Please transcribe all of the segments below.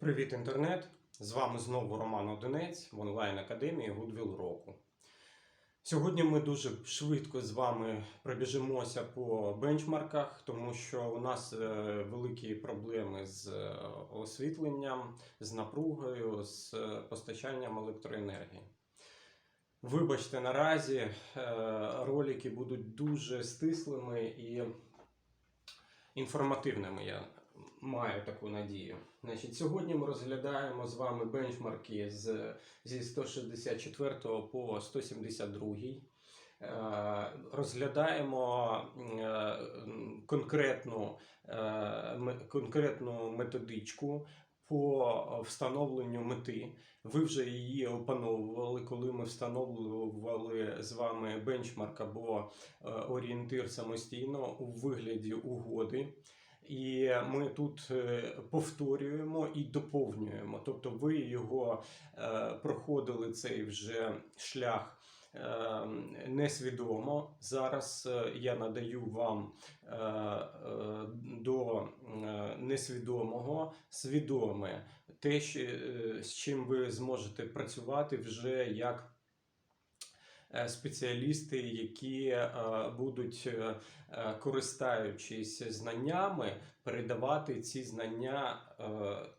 Привіт, інтернет! З вами знову Роман Одинець в онлайн-академії Goodwill Року. Сьогодні ми дуже швидко з вами пробіжимося по бенчмарках, тому що у нас е, великі проблеми з е, освітленням, з напругою, з е, постачанням електроенергії. Вибачте, наразі ролики будуть дуже стислими і інформативними. Я маю таку надію. Значить, сьогодні ми розглядаємо з вами бенчмарки з, зі 164 по 172. Е, Розглядаємо е, конкретну, е, конкретну методичку по встановленню мети. Ви вже її опановували, коли ми встановлювали з вами бенчмарк або орієнтир самостійно у вигляді угоди. І ми тут е, повторюємо і доповнюємо. Тобто ви його е, проходили цей вже шлях е, несвідомо. Зараз я надаю вам до несвідомого свідоме те, з чим ви зможете працювати вже як спеціалісти, які е, будуть, е, е, користаючись знаннями, передавати ці знання е,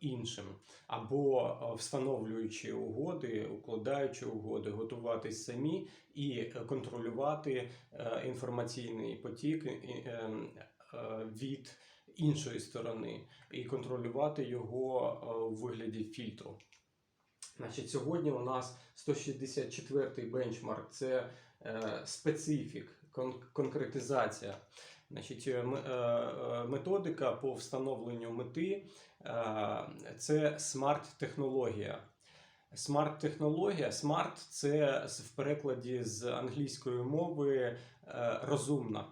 іншим, або е, встановлюючи угоди, укладаючи угоди, готуватись самі і е, контролювати е, інформаційний потік е, е, е, від іншої сторони і контролювати його е, у вигляді фільтру. Значить, сьогодні у нас 164-й бенчмарк це е, специфік, кон- конкретизація. Значить, е, е, е, методика по встановленню мети е, це смарт-технологія. Смарт-технологія, смарт це в перекладі з англійської мови е, розумна.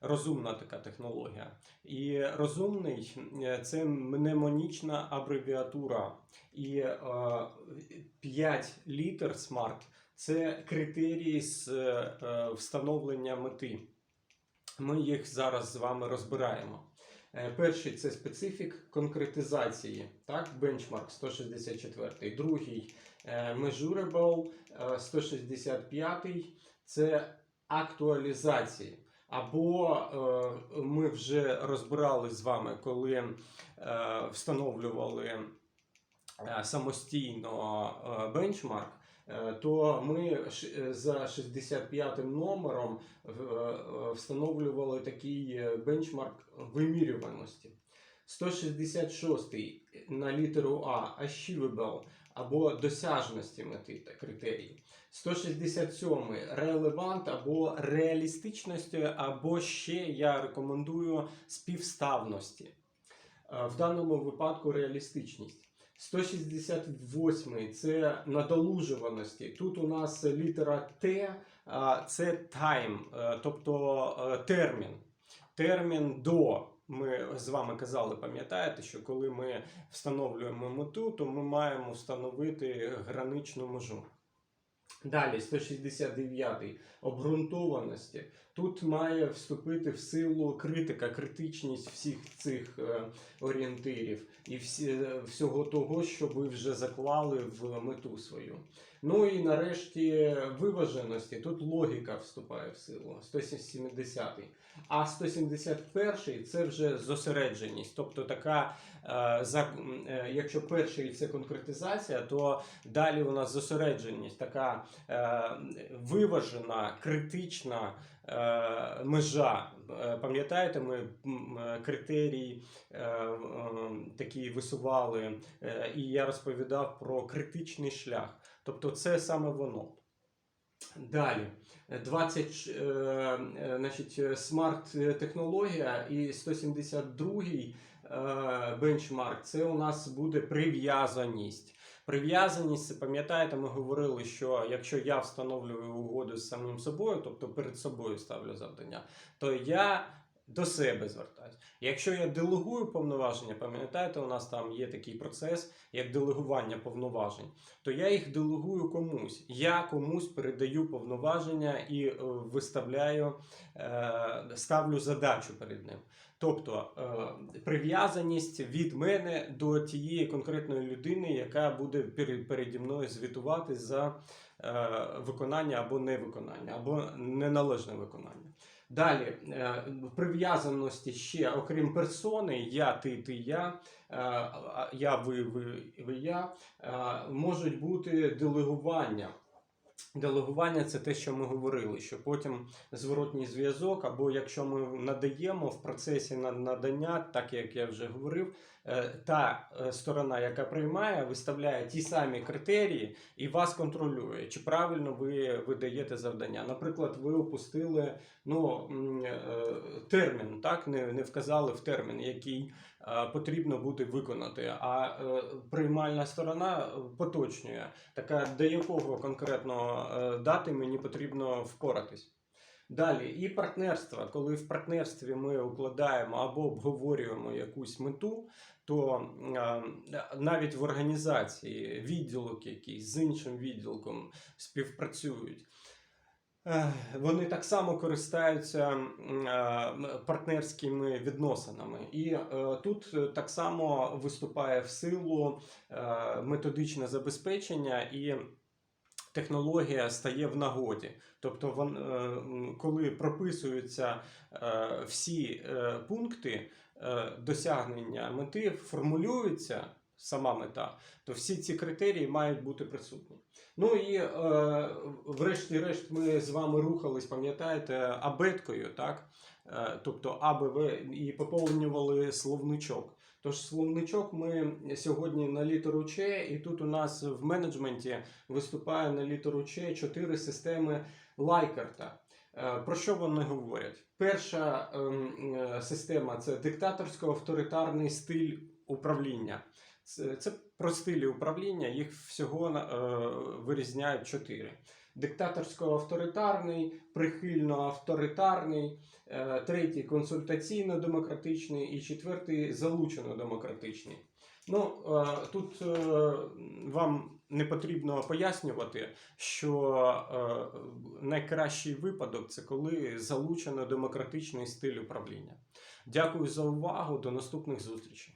Розумна така технологія. І розумний е, це мнемонічна абревіатура. І е, 5 літер SMART це критерії з е, е, встановлення мети. Ми їх зараз з вами розбираємо. Е, Перший це специфік конкретизації, так, бенчмарк 164. Другий measurable е, 165 це актуалізації. Або е, ми вже розбирали з вами, коли е, встановлювали е, самостійно бенчмарк, то ми за 65 номером встановлювали такий бенчмарк вимірюваності. 166 на літеру А achievable або досяжності мети та критерії. 167 релевант або реалістичності, або ще я рекомендую співставності. Е, В даному випадку реалістичність. 168 це надолужуваності. Тут у нас літера Т, це time, е, тобто е, термін. Термін до. Ми з вами казали, пам'ятаєте, що коли ми встановлюємо мету, то ми маємо встановити граничну межу. Далі, 169 обґрунтованості. Тут має вступити в силу критика, критичність всіх цих е, орієнтирів і всі, е, всього того, що ви вже заклали в мету свою. Ну і нарешті виваженості. Тут логіка вступає в силу. 170. А 171 це вже зосередженість. Тобто така, е, за, е, якщо перший це конкретизація, то далі у нас зосередженість, така е, виважена, критична е, межа. Е, Пам'ятаєте, ми е, критерії е, е, такі висували, е, і я розповідав про критичний шлях. Тобто, це саме воно. Далі. 20, е, е, значить, смарт-технологія і 172 е, бенчмарк це у нас буде прив'язаність. Прив'язаність, пам'ятаєте, ми говорили, що якщо я встановлюю угоду з самим собою, тобто перед собою ставлю завдання, то я до себе звертаюсь. Якщо я делегую повноваження, пам'ятаєте, у нас там є такий процес, як делегування повноважень, то я їх делегую комусь. Я комусь передаю повноваження і е, виставляю, е, ставлю задачу перед ним. Тобто е, прив'язаність від мене до тієї конкретної людини, яка буде пере- переді мною звітувати за виконання або невиконання, або неналежне виконання. Далі, е, в прив'язаності ще, окрім персони, я, ти, ти, я, е, я, ви, ви, ви, я, е, можуть бути делегування. Делегування це те, що ми говорили, що потім зворотній зв'язок, або якщо ми надаємо в процесі надання, так як я вже говорив, та е, сторона, яка приймає, виставляє ті самі критерії і вас контролює, чи правильно ви видаєте завдання. Наприклад, ви опустили ну, е, термін, так не, не вказали в термін, який е, потрібно буде виконати. А е, приймальна сторона е, поточнює. Така до якого конкретно е, дати мені потрібно впоратись. Далі, і партнерство. Коли в партнерстві ми укладаємо або обговорюємо якусь мету, то навіть в організації відділок якийсь з іншим відділком співпрацюють. Е, Вони так само користаються партнерськими відносинами, і е, тут так само виступає в силу е, методичне забезпечення і технологія стає в нагоді. Тобто, е, коли прописуються е, всі е, пункти досягнення мети, формулюється сама мета, то всі ці критерії мають бути присутні. Ну і врешті-решт ми з вами рухались, пам'ятаєте, абеткою, так? Е, тобто АБВ і поповнювали словничок. Тож словничок ми сьогодні на літеру Ч, і тут у нас в менеджменті виступає на літеру Ч чотири системи Лайкарта. Е, Про що вони говорять? Перша ем, е, система це диктаторсько-авторитарний стиль управління. Це, про стилі управління, їх всього е, вирізняють чотири: диктаторсько-авторитарний, прихильно-авторитарний, е, третій консультаційно-демократичний і четвертий залучено-демократичний. Ну, е, тут е, вам не потрібно пояснювати, що е, найкращий випадок це коли залучено демократичний стиль управління. Дякую за увагу. До наступних зустрічей.